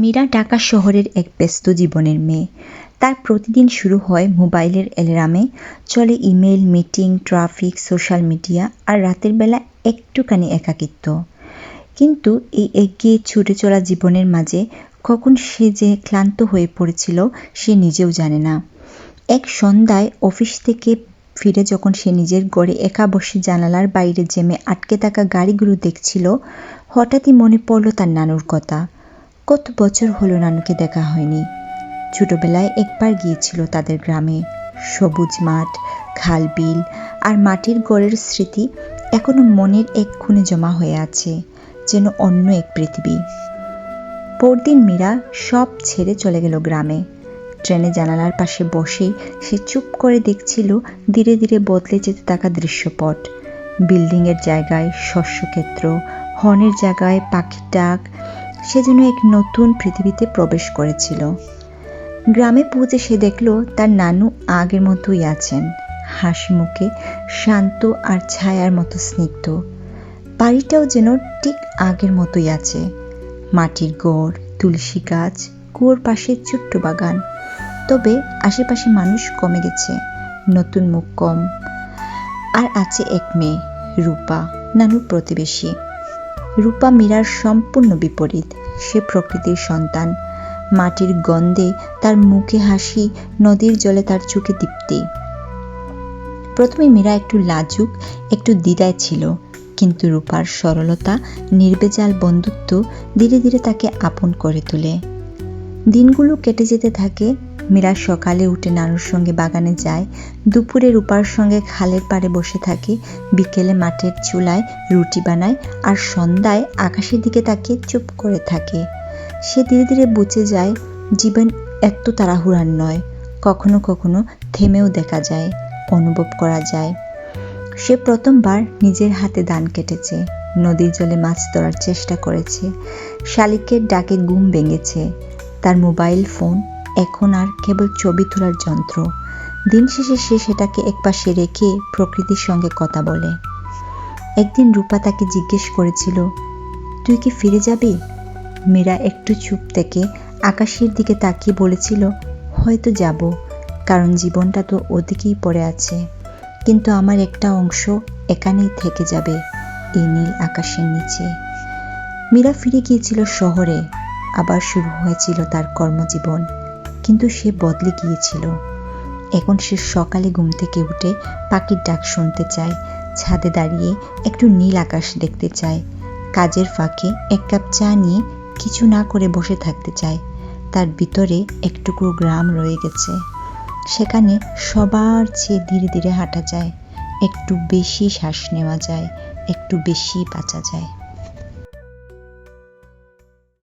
মীরা ঢাকা শহরের এক ব্যস্ত জীবনের মেয়ে। তার প্রতিদিন শুরু হয় মোবাইলের অ্যালার্মে, চলে email, meeting, traffic, social media আর রাতের বেলা একটুখানি একাকিত্ব। কিন্তু এই এগিয়ে ছুটে চলা জীবনের মাঝে কখন সে যে ক্লান্ত হয়ে পড়েছিল সে নিজেও জানে না। এক সন্ধ্যায় অফিস থেকে ফিরে যখন সে নিজের গড়ে একা বসে জানালার বাইরে জেমে আটকে থাকা গাড়িগুলো দেখছিল, হঠাৎই মনে পড়ল তার নানুর কথা। কত বছর হলো নানুকে দেখা হয়নি। ছোটবেলায় একবার গিয়েছিল তাদের গ্রামে। সবুজ মাঠ, খাল বিল আর মাটির গড়ের স্মৃতি এখনও মনের এক খুনে জমা হয়ে আছে, যেন অন্য এক পৃথিবী। পরদিন মীরা সব ছেড়ে চলে গেল গ্রামে। ট্রেনে জানালার পাশে বসে সে চুপ করে দেখছিল ধীরে ধীরে বদলে যেতে থাকা দৃশ্যপট। বিল্ডিংয়ের জায়গায় শস্যক্ষেত্র, হর্নের জায়গায় পাখির ডাক সে যেন এক নতুন পৃথিবীতে প্রবেশ করেছিল। গ্রামে পৌঁছে সে দেখল তার নানু আগের মতোই আছেন। হাসি মুখে, শান্ত আর ছায়ার মতো স্নিগ্ধ। বাড়িটাও যেন ঠিক আগের মতোই আছে। মাটির গড়, তুলসী গাছ, কুয়োর পাশে ছোট্ট বাগান। তবে আশেপাশে মানুষ কমে গেছে, নতুন মুখ কম। আর আছে এক মেয়ে, রূপা, নানুর প্রতিবেশী। রূপা মীরার সম্পূর্ণ বিপরীত। সে প্রকৃতির সন্তান। মাটির গন্ধে তার মুখে হাসি, নদীর জলে তার চোখে দীপ্তি। প্রথমে মীরা একটু লাজুক, একটু দ্বিধায় ছিল। কিন্তু রূপার সরলতা, নির্বেজাল বন্ধুত্ব ধীরে ধীরে তাকে আপন করে তোলে। দিনগুলো কেটে যেতে থাকে মীরা সকালে উঠে নানুর সঙ্গে বাগানে যায়। দুপুরে রূপার সঙ্গে খালের পাড়ে বসে থাকে। বিকেলে মাঠের চুলায় রুটি বানায় আর সন্ধ্যায় আকাশের দিকে তাকে চুপ করে থাকে। সে ধীরে ধীরে বুঝে যায়, জীবন এত তাড়াহুড়ার নয়। কখনো কখনো থেমেও দেখা যায়, অনুভব করা যায়। সে প্রথমবার নিজের হাতে ধান কেটেছে, নদীর জলে মাছ ধরার চেষ্টা করেছে। শালিকের ডাকে ঘুম ভেঙেছে। তার মোবাইল ফোন এখন আর কেবল ছবি তোলার যন্ত্র। দিন শেষে সে সেটাকে একপাশে রেখে প্রকৃতির সঙ্গে কথা বলে। একদিন রূপা তাকে জিজ্ঞেস করেছিল, তুই কি ফিরে যাবি? মীরা একটু চুপ থেকে আকাশের দিকে তাকিয়ে বলেছিল, হয়তো যাব, কারণ জীবনটা তো ওদিকেই পড়ে আছে। কিন্তু আমার একটা অংশ এখানেই থেকে যাবে, এই নীল আকাশের নিচে। মীরা ফিরে গিয়েছিল শহরে, আবার শুরু হয়েছিল তার কর্মজীবন। কিন্তু সে বদলে গিয়েছিল। এখন সে সকালে ঘুম থেকে উঠে পাখির ডাক শুনতে চায়, ছাদে দাঁড়িয়ে একটু নীল আকাশ দেখতে চায়, কাজের ফাঁকে এক কাপ চা নিয়ে কিছু না করে বসে থাকতে চায়, তার ভিতরে একটুকু গ্রাম রয়ে গেছে। সেখানে সবার চেয়ে ধীরে ধীরে হাঁটা যায়, একটু বেশি শ্বাস নেওয়া যায়, একটু বেশি বাঁচা যায়।